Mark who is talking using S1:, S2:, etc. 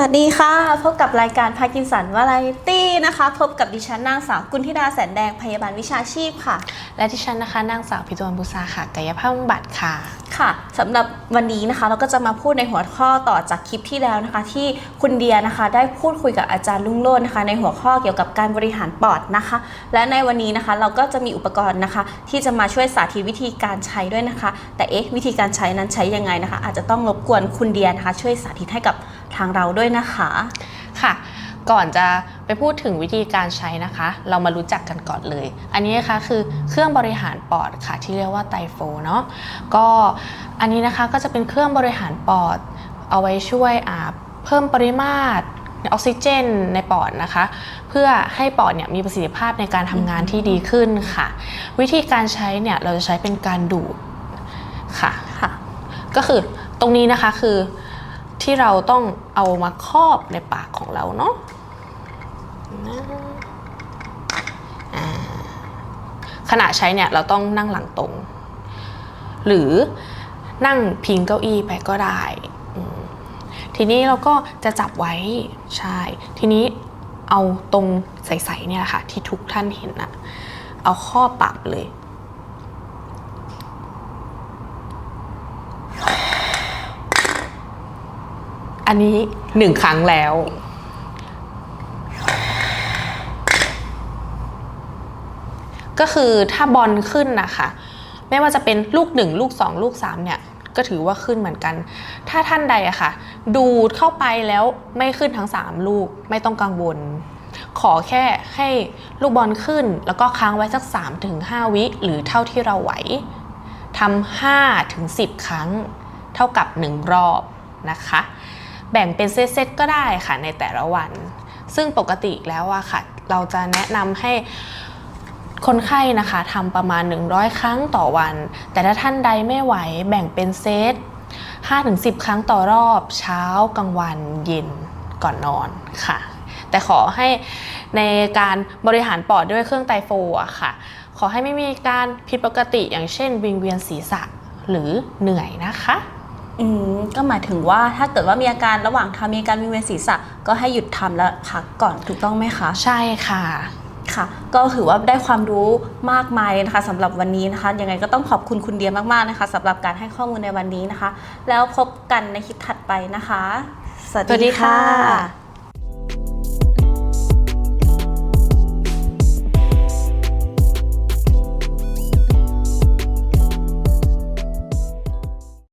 S1: วัสดีค่ะ พบกับรายการพากินสันวาไรตี้นะคะ พบกับดิฉันนางสาวกุลธิดาแสนแดงพยาบาลวิชาชีพค่ะ
S2: และที่ฉันนะคะนางสาวพิจวนบุษาค่ะกายภาพบำบัดค่ะ
S1: ค่ะสำหรับวันนี้นะคะเราก็จะมาพูดในหัวข้อต่อจากคลิปที่แล้วนะคะ ที่คุณเดียนะคะ ได้พูดคุยกับอาจารย์ลุงโลดนะคะ ในหัวข้อเกี่ยวกับการบริหารปอดนะคะ และในวันนี้นะคะเราก็จะมีอุปกรณ์นะคะ ที่จะมาช่วยสาธิตวิธีการใช้ด้วยนะคะ แต่เอ๊ะวิธีการใช้นั้นใช้ยังไงนะคะ อาจจะต้องรบกวนคุณเดียนะคะ ช่วยสาธิตให้กับ ทางเราด้วยนะคะ
S2: ค่ะ ก่อนจะไปพูดถึงวิธีการใช้นะคะ เรามารู้จักกันก่อนเลย อันนี้นะคะคือเครื่องบริหารปอดค่ะ ที่เรียกว่าไตโฟเนาะก็อันนี้นะคะก็จะเป็นเครื่องบริหารปอด เอาไว้ช่วยอ่าเพิ่มปริมาตรออกซิเจนในปอดนะคะ เพื่อให้ปอดเนี่ยมีประสิทธิภาพในการทำงานที่ดีขึ้นค่ะ วิธีการใช้เนี่ยเราจะใช้เป็นการดูดค่ะ
S1: ค่ะ
S2: ก็คือตรงนี้นะคะคือ ที่เราต้องเอามาครอบในปากของเราเนาะอ่าขณะใช้เนี่ยเราต้องนั่งหลังตรง หรือนั่งพิงเก้าอี้ไปก็ได้ ทีนี้เราก็จะจับไว้ใช่ทีนี้เอาตรงใสๆเนี่ยค่ะที่ทุกท่านเห็นอะเอาครอปากเลย อันนี้หนึ่งครั้งแล้ว ก็คือถ้าบอลขึ้นนะคะไม่ว่าจะเป็นลูกหนึ่งลูกสองลูกสามเนี่ยก็ถือว่าขึ้นเหมือนกัน ถ้าท่านใดอะค่ะ ดูดเข้าไปแล้วไม่ขึ้นทั้ง 3 ลูกไม่ต้องกังวล ขอแค่ให้ลูกบอลขึ้น แล้วก็ค้างไว้สัก 3-5 วิ หรือเท่าที่เราไหวทำ5ถึง10 ครั้ง เท่ากับ 1 รอบนะคะ แบ่งเป็นเซตๆก็ได้ค่ะในแต่ละวัน ซึ่งปกติแล้วอะค่ะ เราจะแนะนำให้คนไข้นะคะทำประมาณ 100 ครั้งต่อวัน แต่ถ้าท่านใดไม่ไหวแบ่งเป็นเซต5-10 ครั้งต่อรอบ เช้ากลางวันเย็นก่อนนอนค่ะ แต่ขอให้ในการบริหารปอดด้วยเครื่องไตโฟอะค่ะ ขอให้ไม่มีการผิดปกติอย่างเช่น วิงเวียนศีรษะหรือเหนื่อยนะคะ
S1: อืมก็หมายถึงว่าถ้าเกิดว่ามีอาการระหว่างทำมีอาการวิงเวียนศีรษะก็ให้หยุดทำแล้วพักก่อนถูกต้องไหมคะ
S2: ใช่ค่ะ
S1: ค่ะ ก็ถือว่าได้ความรู้มากมายเลยนะคะสำหรับวันนี้นะคะ ยังไงก็ต้องขอบคุณคุณเดียมากๆนะคะสำหรับการให้ข้อมูลในวันนี้นะคะ แล้วพบกันในคลิปถัดไปนะคะ สวัส
S2: สวัสดี
S1: ดี
S2: ค่ะ
S1: ค่ะ